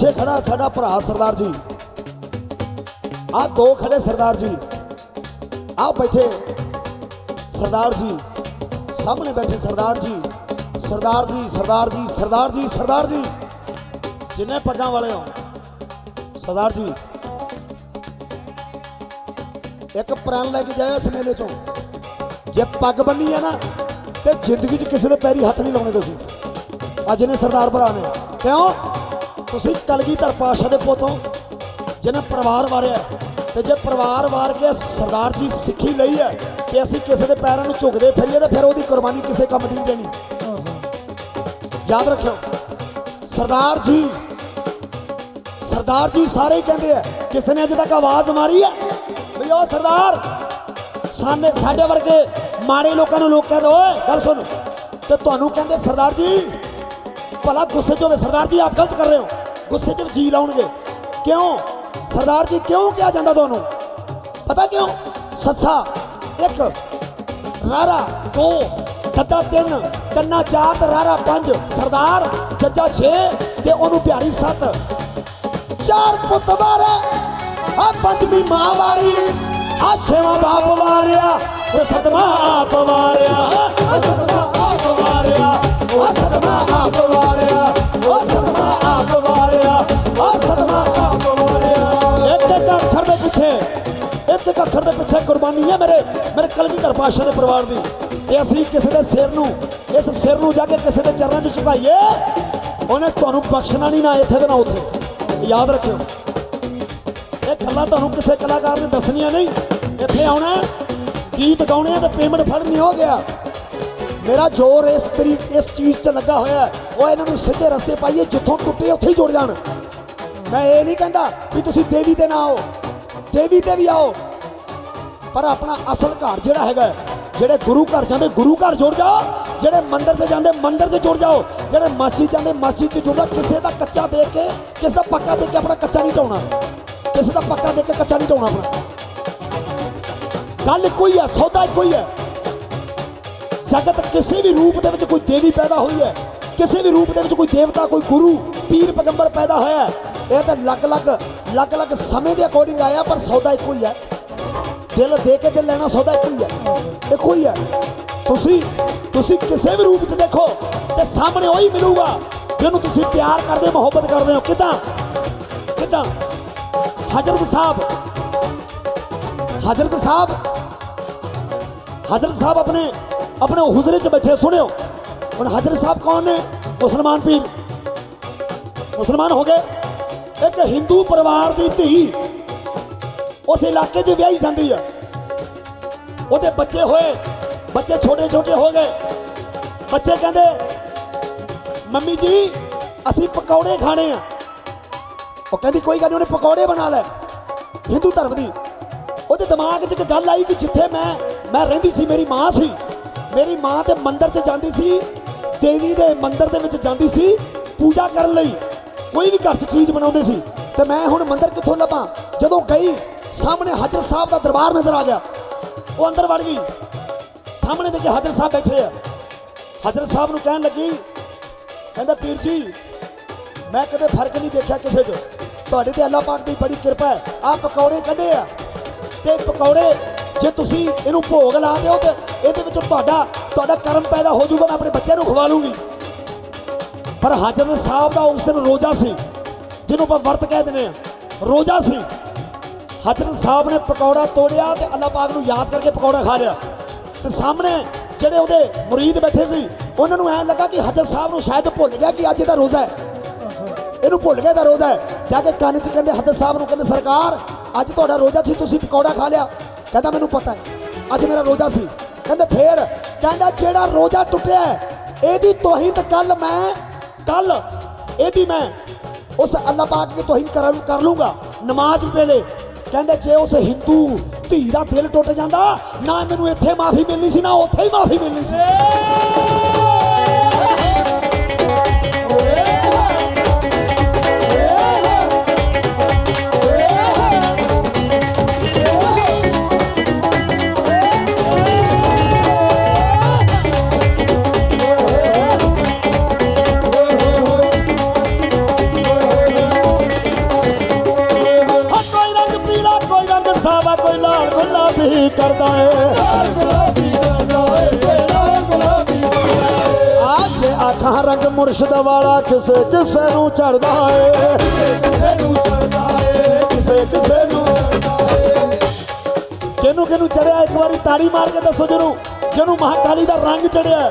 ਪਿੱਛੇ ਖੜਾ ਸਾਡਾ ਭਰਾ ਸਰਦਾਰ ਜੀ। ਆ ਦੋ ਖੜੇ ਸਰਦਾਰ ਜੀ। ਆ ਬੈਠੇ ਸਰਦਾਰ ਜੀ। ਸਾਹਮਣੇ ਬੈਠੇ ਸਰਦਾਰ ਜੀ। ਸਰਦਾਰ ਜੀ ਸਰਦਾਰ ਜੀ ਸਰਦਾਰ ਜੀ ਸਰਦਾਰ ਜੀ। ਜਿੰਨੇ ਪੱਗਾਂ ਵਾਲੇ ਹੋ। ਸਰਦਾਰ ਜੀ। ਇੱਕ ਪ੍ਰਣ ਲੈ ਕੇ ਜਾਇਆ ਇਸ ਮੇਲੇ ਚੋਂ। ਜੇ ਪੱਗ ਬੰਨੀ ਹੈ ਨਾ, ਤੇ ਜ਼ਿੰਦਗੀ 'ਚ ਕਿਸੇ ਦੇ ਪੈਰੀ ਹੱਥ ਨਹੀਂ ਲਾਉਣੇ ਤੁਸੀਂ। ਅੱਜ ਨੇ ਸਰਦਾਰ ਭਰਾ ਨੇ। ਕਿਉਂ? ਤੁਸੀਂ ਕਲਗੀਧਰ ਪਾਸ਼ਾ ਦੇ ਪੁੱਤੋਂ ਜਿਹਨੇ ਪਰਿਵਾਰ ਵਾਰਿਆ ਤੇ ਜੇ ਪਰਿਵਾਰ ਵਾਰ ਕੇ ਸਰਦਾਰ ਜੀ ਸਿੱਖੀ ਲਈ ਹੈ ਕਿ ਅਸੀਂ ਕਿਸੇ ਦੇ ਪੈਰਾਂ ਨੂੰ ਝੁਕਦੇ ਫਿਰੀਏ, ਤੇ ਫਿਰ ਉਹਦੀ ਕੁਰਬਾਨੀ ਕਿਸੇ ਕੰਮ ਦੀ ਨਹੀਂ ਦੇਣੀ। ਯਾਦ ਰੱਖਿਓ, ਸਰਦਾਰ ਜੀ ਸਰਦਾਰ ਜੀ ਸਾਰੇ ਹੀ ਕਹਿੰਦੇ ਆ, ਕਿਸੇ ਨੇ ਅਜੇ ਤੱਕ ਆਵਾਜ਼ ਮਾਰੀ ਹੈ ਵੀ ਉਹ ਸਰਦਾਰ ਸਾਨੇ ਸਾਡੇ ਵਰਗੇ ਮਾੜੇ ਲੋਕਾਂ ਨੂੰ ਲੋਕ ਕਹਿੰਦੇ, ਓਏ, ਗੱਲ ਸੁਣ। ਤੇ ਤੁਹਾਨੂੰ ਕਹਿੰਦੇ ਸਰਦਾਰ ਜੀ ਭਲਾ ਗੁੱਸੇ 'ਚ ਹੋਵੇ। ਸਰਦਾਰ ਜੀ, ਆਪ ਗਲਤ ਕਰ ਰਹੇ ਹੋ। ਗੁੱਸੇ 'ਚ ਜੀ ਲਾਉਣਗੇ ਕਿਉਂ? ਸਰਦਾਰ ਜੀ, ਕਿਉਂ ਕਿਹਾ ਜਾਂਦਾ ਤੁਹਾਨੂੰ? ਪਤਾ ਕਿਉਂ? ਸੱਸਾ, ਇੱਕ, ਰਾਰਾ, ਦੋ, ਦੱਦਾ ਤਿੰਨ ਕੰਨਾ ਚਾਰ ਤੇ ਰਾਰਾ, ਪੰਜ। ਸਰਦਾਰ, ਜੱਜਾ 6 ਤੇ ਉਹਨੂੰ ਪਿਆਰੀ 7 ਚਾਰ ਪੁੱਤ ਵਾਰੇ, ਆ ਪੰਜਵੀਂ ਮਾਂ ਵਾਰੀ। ਆ ਛੇਵਾਂ ਬਾਪ ਵਾਰਿਆ ਉਹ ਸਤਮਾ ਆਪ ਵਾਰਿਆ। ਉਹ ਸਤਮਾ ਦੇ ਪਿੱਛੇ, ਇੱਕ ਇੱਕ ਅੱਖਰ ਦੇ ਪਿੱਛੇ ਕੁਰਬਾਨੀ ਹੈ ਮੇਰੇ ਮੇਰੇ ਕਲਗੀਧਰ ਪਾਸ਼ਾ ਦੇ ਪਰਿਵਾਰ ਦੀ। ਤੇ ਅਸੀਂ ਕਿਸੇ ਦੇ ਸਿਰ ਨੂੰ, ਇਸ ਸਿਰ ਨੂੰ ਜਾ ਕੇ ਕਿਸੇ ਦੇ ਚਰਨਾਂ 'ਚ ਝੁਕਾਈਏ, ਉਹਨੇ ਤੁਹਾਨੂੰ ਬਖਸ਼ਣਾ ਨਹੀਂ ਨਾ ਇੱਥੇ ਤੇ ਨਾ ਉੱਥੇ। ਯਾਦ ਰੱਖਿਓ, ਇਹ ਗੱਲਾਂ ਤੁਹਾਨੂੰ ਕਿਸੇ ਕਲਾਕਾਰ ਨੇ ਦੱਸਣੀਆਂ ਨਹੀਂ। ਇੱਥੇ ਆਉਣਾ ਗੀਤ ਗਾਉਣੇ ਆ ਤੇ ਪੇਮੈਂਟ ਫੜਨੀ, ਹੋ ਗਿਆ। ਮੇਰਾ ਜ਼ੋਰ ਇਸ ਤਰੀ ਇਸ ਚੀਜ਼ 'ਚ ਲੱਗਾ ਹੋਇਆ ਉਹ ਇਹਨਾਂ ਨੂੰ ਸਿੱਧੇ ਰਸਤੇ ਪਾਈਏ, ਜਿੱਥੋਂ ਟੁੱਟੇ ਉੱਥੇ ਹੀ ਜੁੜ ਜਾਣ। ਮੈਂ ਇਹ ਨਹੀਂ ਕਹਿੰਦਾ ਵੀ ਤੁਸੀਂ ਦੇਵੀ ਤੇ ਨਾ ਆਓ। ਦੇਵੀ ਤੇ ਵੀ ਆਓ। ਪਰ ਆਪਣਾ ਅਸਲ ਘਰ ਜਿਹੜਾ ਹੈਗਾ ਜਿਹੜੇ ਗੁਰੂ ਘਰ ਜਾਂਦੇ, ਗੁਰੂ ਘਰ ਜੁੜ ਜਾਓ। ਜਿਹੜੇ ਮੰਦਿਰ ਤੇ ਜਾਂਦੇ, ਮੰਦਿਰ ਤੇ ਜੁੜ ਜਾਓ। ਜਿਹੜੇ ਮਸਜਿਦ ਜਾਂਦੇ, ਮਸਜਿਦ ਤੇ ਜੁੜ ਜਾਓ। ਕਿਸੇ ਦਾ ਕੱਚਾ ਦੇ ਕੇ, ਕਿਸੇ ਦਾ ਪੱਕਾ ਦੇ ਕੇ ਆਪਣਾ ਕੱਚਾ ਨਹੀਂ ਢਾਉਣਾ ਕਿਸੇ ਦਾ ਪੱਕਾ ਦੇ ਕੇ ਕੱਚਾ ਨਹੀਂ ਢਾਉਣਾ ਆਪਣਾ। ਗੱਲ ਇੱਕੋ ਹੀ ਹੈ, ਸੌਦਾ ਇੱਕੋ ਹੀ ਹੈ। ਜਗਤ ਕਿਸੇ ਵੀ ਰੂਪ ਦੇ ਵਿੱਚ ਕੋਈ ਦੇਵੀ ਪੈਦਾ ਹੋਈ ਹੈ, ਕਿਸੇ ਵੀ ਰੂਪ ਦੇ ਵਿੱਚ ਕੋਈ ਦੇਵਤਾ, ਕੋਈ ਗੁਰੂ, ਪੀਰ, ਪੈਗੰਬਰ ਪੈਦਾ ਹੋਇਆ ਇਹ ਤਾਂ ਅਲੱਗ-ਅਲੱਗ ਅਲੱਗ-ਅਲੱਗ ਸਮੇਂ ਦੇ ਅਕੋਰਡਿੰਗ ਆਇਆ, ਪਰ ਸੌਦਾ ਇੱਕੋ ਹੀ ਹੈ। ਦਿਲ ਦੇ ਕੇ ਦਿਲ ਲੈਣਾ ਸੌਦਾ ਇੱਕੋ ਹੀ ਹੈ। ਇੱਕੋ ਹੀ ਹੈ। ਤੁਸੀਂ ਤੁਸੀਂ ਕਿਸੇ ਵੀ ਰੂਪ 'ਚ ਦੇਖੋ, ਤੇ ਸਾਹਮਣੇ ਉਹੀ ਮਿਲੂਗਾ, ਜਿਹਨੂੰ ਤੁਸੀਂ ਪਿਆਰ ਕਰਦੇ, ਮੁਹੱਬਤ ਕਰਦੇ ਹੋ। ਕਿਦਾਂ? ਕਿਦਾਂ? ਹਜ਼ਰਤ ਸਾਹਿਬ ਹਜ਼ਰਤ ਸਾਹਿਬ ਹਜ਼ਰਤ ਸਾਹਿਬ ਆਪਣੇ ਆਪਣੇ ਹੁਜ਼ਰੇ 'ਚ ਬੈਠੇ ਸੁਣਿਓ ਹੁਣ ਹਜ਼ਰਤ ਸਾਹਿਬ ਕੌਣ ਨੇ ਮੁਸਲਮਾਨ ਪੀਰ ਮੁਸਲਮਾਨ ਹੋ ਗਏ ਇੱਕ ਹਿੰਦੂ ਪਰਿਵਾਰ ਦੀ ਧੀ ਉਸ ਇਲਾਕੇ 'ਚ ਵਿਆਹੀ ਜਾਂਦੀ ਆ ਉਹਦੇ ਬੱਚੇ ਹੋਏ ਬੱਚੇ ਛੋਟੇ ਛੋਟੇ ਹੋ ਗਏ ਬੱਚੇ ਕਹਿੰਦੇ ਮੰਮੀ ਜੀ ਅਸੀਂ ਪਕੌੜੇ ਖਾਣੇ ਆ ਉਹ ਕਹਿੰਦੀ ਕੋਈ ਗੱਲ ਨਹੀਂ ਉਹਨੇ ਪਕੌੜੇ ਬਣਾ ਲੈ ਹਿੰਦੂ ਧਰਮ ਦੀ ਉਹਦੇ ਦਿਮਾਗ 'ਚ ਇੱਕ ਗੱਲ ਆਈ ਕਿ ਜਿੱਥੇ ਮੈਂ ਮੈਂ ਰਹਿੰਦੀ ਸੀ ਮੇਰੀ ਮਾਂ ਸੀ ਮੇਰੀ ਮਾਂ ਤੇ ਮੰਦਿਰ 'ਚ ਜਾਂਦੀ ਸੀ, ਦੇਵੀ ਦੇ ਮੰਦਿਰ ਦੇ ਵਿੱਚ ਜਾਂਦੀ ਸੀ ਪੂਜਾ ਕਰਨ ਲਈ। ਕੋਈ ਵੀ ਘਰ 'ਚ ਚੀਜ਼ ਬਣਾਉਂਦੇ ਸੀ। ਤੇ ਮੈਂ ਹੁਣ ਮੰਦਿਰ ਕਿੱਥੋਂ ਲੱਭਾਂ? ਜਦੋਂ ਗਈ, ਸਾਹਮਣੇ ਹਾਜ਼ਰ ਸਾਹਿਬ ਦਾ ਦਰਬਾਰ ਨਜ਼ਰ ਆ ਗਿਆ। ਉਹ ਅੰਦਰ ਵੜ ਗਈ। ਸਾਹਮਣੇ ਦੇ ਕੇ ਹਾਜ਼ਰ ਸਾਹਿਬ ਬੈਠੇ ਆ। ਹਾਜ਼ਰ ਸਾਹਿਬ ਨੂੰ ਕਹਿਣ ਲੱਗੀ, ਕਹਿੰਦਾ, ਪੀਰ ਜੀ, ਮੈਂ ਕਦੇ ਫ਼ਰਕ ਨਹੀਂ ਦੇਖਿਆ ਕਿਸੇ 'ਚ। ਤੁਹਾਡੇ ਤੇ ਅੱਲਾਹ ਪਾਕ ਦੀ ਬੜੀ ਕਿਰਪਾ ਹੈ। ਆ ਪਕੌੜੇ ਕੱਢੇ ਆ। ਤੇ ਪਕੌੜੇ ਜੇ ਤੁਸੀਂ ਇਹਨੂੰ ਭੋਗ ਲਾ ਦਿਓ ਤੇ ਇਹਦੇ ਵਿੱਚ ਤੁਹਾਡਾ ਤੁਹਾਡਾ ਕਰਮ ਪੈਦਾ ਹੋ ਜਾਊਗਾ, ਮੈਂ ਆਪਣੇ ਬੱਚਿਆਂ ਨੂੰ ਖਵਾ ਲੂੰਗੀ। ਪਰ ਹਾਜ਼ਰ ਸਾਹਿਬ ਦਾ ਉਸ ਦਿਨ ਰੋਜ਼ਾ ਸੀ, ਜਿਹਨੂੰ ਆਪਾਂ ਵਰਤ ਕਹਿ ਦਿੰਦੇ ਆ ਰੋਜ਼ਾ ਸੀ। ਹਜ਼ਰਤ ਸਾਹਿਬ ਨੇ ਪਕੌੜਾ ਤੋੜਿਆ ਤੇ ਅੱਲਾਹ ਪਾਕ ਨੂੰ ਯਾਦ ਕਰਕੇ ਪਕੌੜਾ ਖਾ ਲਿਆ। ਤੇ ਸਾਹਮਣੇ ਜਿਹੜੇ ਉਹਦੇ ਮੁਰੀਦ ਬੈਠੇ ਸੀ, ਉਹਨਾਂ ਨੂੰ ਐਂ ਲੱਗਾ ਕਿ ਹਜ਼ਰਤ ਸਾਹਿਬ ਨੂੰ ਸ਼ਾਇਦ ਭੁੱਲ ਗਿਆ ਕਿ ਅੱਜ ਇਹਦਾ ਰੋਜ਼ਾ ਹੈ। ਇਹਨੂੰ ਭੁੱਲ ਗਿਆ ਇਹਦਾ ਰੋਜ਼ਾ ਹੈ। ਜਾ ਕੇ ਕੰਨ 'ਚ ਕਹਿੰਦੇ ਹਜ਼ਰਤ ਸਾਹਿਬ ਨੂੰ ਕਹਿੰਦੇ, ਸਰਕਾਰ, ਅੱਜ ਤੁਹਾਡਾ ਰੋਜ਼ਾ ਸੀ, ਤੁਸੀਂ ਪਕੌੜਾ ਖਾ ਲਿਆ। ਕਹਿੰਦਾ ਮੈਨੂੰ ਪਤਾ ਹੈ। ਅੱਜ ਮੇਰਾ ਰੋਜ਼ਾ ਸੀ। ਕਹਿੰਦੇ ਫੇਰ, ਕਹਿੰਦਾ ਜਿਹੜਾ ਰੋਜ਼ਾ ਟੁੱਟਿਆ ਇਹਦੀ ਤੋਹੀਨ ਕੱਲ ਮੈਂ ਕੱਲ ਇਹਦੀ ਮੈਂ, ਉਸ ਅੱਲਾਹ ਪਾਕ ਦੀ ਤੋਹੀਨ ਕਰ ਕਰ ਲੂੰਗਾ। ਨਮਾਜ਼ ਵੇਲੇ, ਕਹਿੰਦੇ ਜੇ ਉਸ ਹਿੰਦੂ ਧੀ ਦਾ ਦਿਲ ਟੁੱਟ ਜਾਂਦਾ, ਨਾ ਮੈਨੂੰ ਇੱਥੇ ਮਾਫੀ ਮਿਲਣੀ ਸੀ, ਨਾ ਉੱਥੇ ਹੀ ਮਾਫੀ ਮਿਲਣੀ ਸੀ। ਲਾਲ ਗੁਲਾਬੀ ਕਰਦਾ ਏ। ਅੱਜ ਆਖਾਂ ਰੰਗ ਮੁਰਸ਼ਦ ਵਾਲਾ ਕਿਸੇ ਕਿਸੇ ਨੂੰ ਚੜਦਾ ਏ। ਕਿਸੇ ਨੂੰ ਚੜਦਾ ਏ ਕਿਸੇ ਕਿਸੇ ਨੂੰ ਕਿਹਨੂੰ ਕਿਹਨੂੰ ਚੜਿਆ? ਇੱਕ ਵਾਰੀ ਤਾੜੀ ਮਾਰ ਕੇ ਦੱਸੋ ਜਿਹਨੂੰ ਜਿਹਨੂੰ ਮਹਾਕਾਲੀ ਦਾ ਰੰਗ ਚੜਿਆ।